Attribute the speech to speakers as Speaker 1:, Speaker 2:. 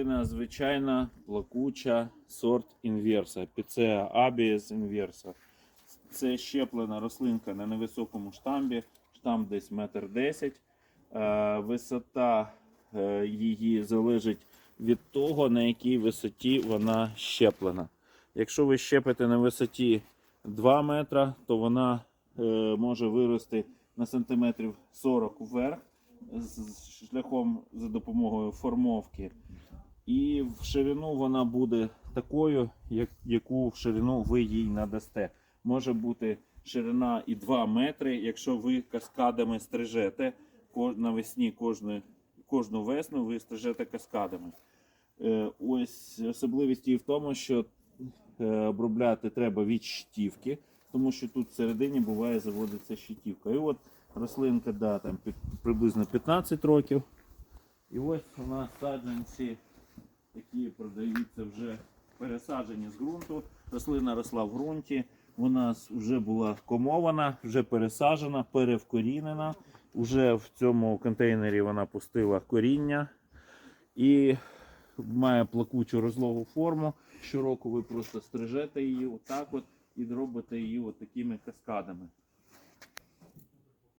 Speaker 1: рослина звичайна, плакуча, сорт інверса, Піцеа абієс інверса. Це щеплена рослинка на невисокому штамбі, штамп десь метр десять. Е, Висота е, її залежить від того, на якій висоті вона щеплена. Якщо ви щепите на висоті 2 метра, то вона е, може вирости на сантиметрів 40 вверх з шляхом за допомогою формовки. І в ширину вона буде такою, як, яку в ширину ви їй надасте. Може бути ширина і 2 метри, якщо ви каскадами стрижете навесні кожну, кожну весну ви стрижете каскадами. Е, Ось особливість її в тому, що е, обробляти треба від щитівки, тому що тут всередині буває заводиться щитівка. І от рослинка да, там, приблизно 15 років. І ось у нас саджанці, які продаються вже пересаджені з ґрунту. Рослина росла в ґрунті, вона вже була комована, вже пересаджена, перевкорінена. Уже в цьому контейнері вона пустила коріння і має плакучу розлогу форму. Щороку ви просто стрижете її отак от і робите її от такими каскадами.